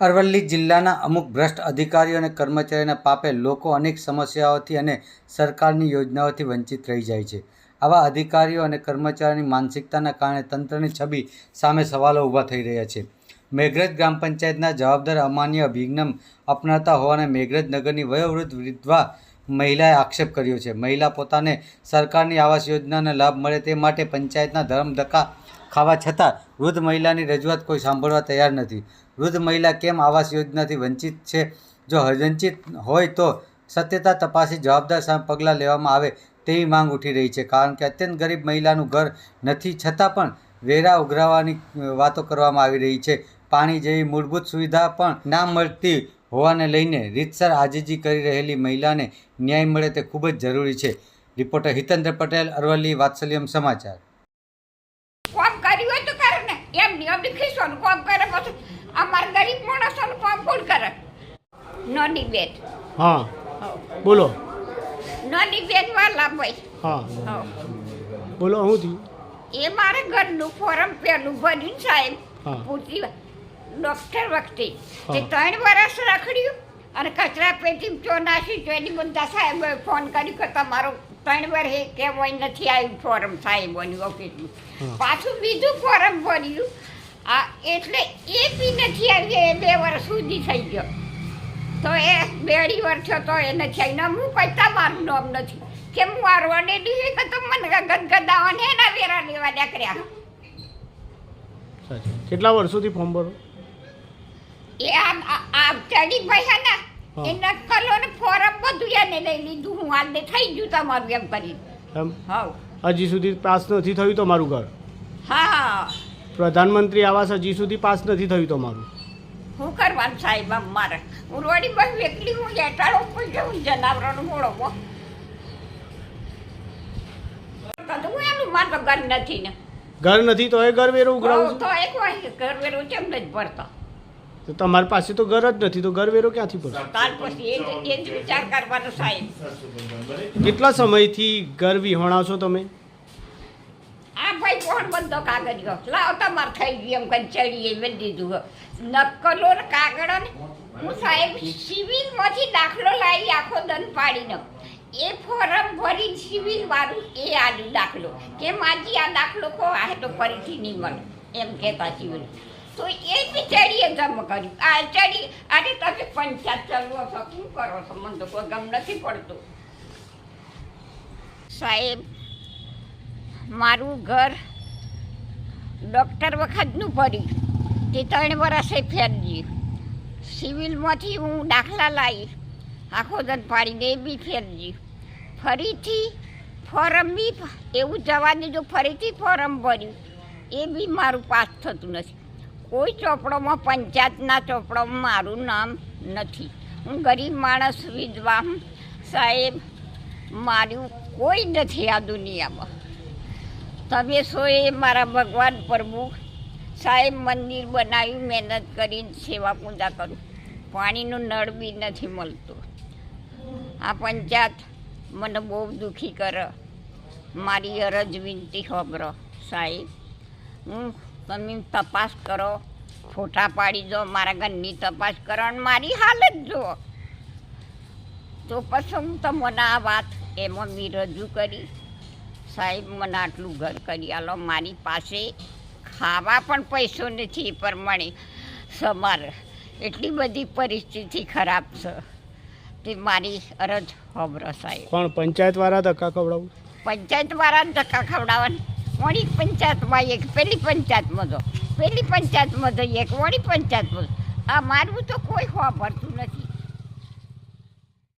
અરવલ્લી જિલ્લાના અમુક ભ્રષ્ટ અધિકારીઓ અને કર્મચારીઓના પાપે લોકો અનેક સમસ્યાઓથી અને સરકારની યોજનાઓથી વંચિત રહી જાય છે. આવા અધિકારીઓ અને કર્મચારીઓની માનસિકતાના કારણે તંત્રની છબી સામે સવાલો ઊભા થઈ રહ્યા છે. મેઘરજ ગ્રામ પંચાયતના જવાબદાર અમાન્ય અભિગમ અપનાવતા હોવાને મેઘરજ નગરની વયોવૃદ્ધ વિધવા મહિલાએ આક્ષેપ કર્યો છે. મહિલા પોતાને સરકારની આવાસ યોજનાનો લાભ મળે તે માટે પંચાયતના ધર્મ ધક્કા ખાવા છતાં વૃદ્ધ મહિલાની રજૂઆત કોઈ સાંભળવા તૈયાર નથી. વૃદ્ધ મહિલા કેમ આવાસ યોજનાથી વંચિત છે? જો વંચિત હોય તો સત્યતા તપાસી જવાબદાર પગલાં લેવામાં આવે તેવી માંગ ઉઠી રહી છે. કારણ કે અત્યંત ગરીબ મહિલાનું ઘર નથી, છતાં પણ વેરા ઉઘરાવવાની વાતો કરવામાં આવી રહી છે. પાણી જેવી મૂળભૂત સુવિધા પણ ના મળતી હોવાને લઈને રીતસર આજીજી કરી રહેલી મહિલાને ન્યાય મળે તે ખૂબ જ જરૂરી છે. રિપોર્ટર હિતેન્દ્ર પટેલ, અરવલ્લી, વાત્સલ્યમ સમાચાર. કોમ કર્યું હોય તો કરે ને કરે પછી અમારા ગરીબ માણસોનું કોમ કોણ કરે બેન હા. બોલો. નો ડિબેટ વાલા ભાઈ હા. બોલો હું થયું? એ મારે ઘરનું ફોરમ પેલું ભર્યું સાહેબ. પૂછી ડોક્ટર વખતે. તે ત્રણ વર્ષ રખડ્યું અને કચરા પેટી ચો નાસી તો એની બધા સાહેબ ફોન કર્યું કે તમારો ત્રણ વર્ષે કહેવાય નથી આવ્યું ફોરમ સાહેબોની ઓફિસનું. પાછું બીજું ફોરમ ભર્યું. આ એટલે એ બી નથી આવ્યું એ બે વર્ષ સુધી થઈ ગયો. તો એ બેડી વર્ષો તો એને નથી ને હું કઈ તમારું નામ નથી. કે હું આ રોડે દીધી કે તો મને ગદગદાવાને એના વેરા લેવા નીકળ્યા. કેટલા વર્ષોથી ફોર્મ ભરો? એ આ ચડી ભાઈ ને એના કલો ને ફોરમ બધું એને લઈ લીધું. હું આજે થઈ ગયું તમારું એમ કરી હા. હજી સુધી પાસ નથી થયું તમારું ઘર? હા. પ્રધાનમંત્રી આવાસ હજી સુધી પાસ નથી થયું તમારું? હું કરવાનું સાહેબ આમ મારે? હું રોડી બસ એકલી હું હેઠાળો ઉપર જઉં જનાવરોનો મોડો હું. એનું મારે તો ઘર નથી ને. ઘર નથી તો એ ઘર વેરો ઉઘરાવું તો એક ઘર વેરો કેમ નથી ભરતો? તો તમારી પાસે તો ઘર જ નથી તો ઘર વેરો ક્યાંથી ભરશો? તાર પછી એ એ જ વિચાર કરવાનો સાહેબ. કેટલા સમયથી ઘર વિહોણા છો તમે? આ ભાઈ કોણ બંધો કાગળિયો? લાવ તમારે થઈ ગયું એમ કઈ ચડીએ મેં દીધું. નકલો ને કાગળ ને હું સાહેબ સિવિલમાંથી દાખલો લાવી આખો દન પાડીને. એ ફોરમ ભરી સિવિલ વાળું એ આલ્યું દાખલો. કે માજી આ દાખલો કહો, આ તો ફરીથી નહીં મળે. એમ કહેતા સિવિલ. તો એ બી ચડીએ જમ કર્યું. આ ચડી, અરે તમે પંચાયત ચલવો છો શું કરો છો? કોઈ ગમ નથી પડતું. સાહેબ મારું ઘર ડૉક્ટર વખતનું પડ્યું તે ત્રણ વર્ષે ફેરજી સિવિલમાંથી હું દાખલા લાવી. આખો દન પાડીને એ બી ફેરજી ફરીથી ફોરમ બી એવું જવા દીધું ફરીથી ફોરમ ભર્યું, એ બી મારું પાસ થતું નથી. કોઈ ચોપડોમાં, પંચાયતના ચોપડોમાં મારું નામ નથી. હું ગરીબ માણસ, વિધવા સાહેબ મારું કોઈ નથી આ દુનિયામાં. તમે સો એ મારા ભગવાન પ્રભુ, સાહેબ મંદિર બનાવ્યું, મહેનત કરીને સેવા પૂજા કરું. પાણીનું નળ બી નથી મળતું. આ પંચાયત મને બહુ દુઃખી કરે. મારી અરજ વિનંતી ખબરો, સાહેબ. હું તમે તપાસ કરો, ફોટા પાડી દો, મારા ઘરની તપાસ કરો અને મારી હાલત જુઓ. તો પછી હું તમને આ વાત એમાં મેં રજૂ કરી સાહેબ મને આટલું ઘર કરી આલો. મારી પાસે ખાવા પણ પૈસો નથી એ પ્રમાણે સમાર. એટલી બધી પરિસ્થિતિ ખરાબ છે. તે મારી અરજ હોબરો સાહેબ. પણ પંચાયતવાળા ધક્કા ખવડાવું? પંચાયતવાળા ધક્કા ખવડાવવાનું? વળી પંચાયતમાં એક પેલી પંચાયતમાં જો પેલી પંચાયતમાં તો એક વળી પંચાયતમાં આ મારું તો કોઈ હોભરતું નથી.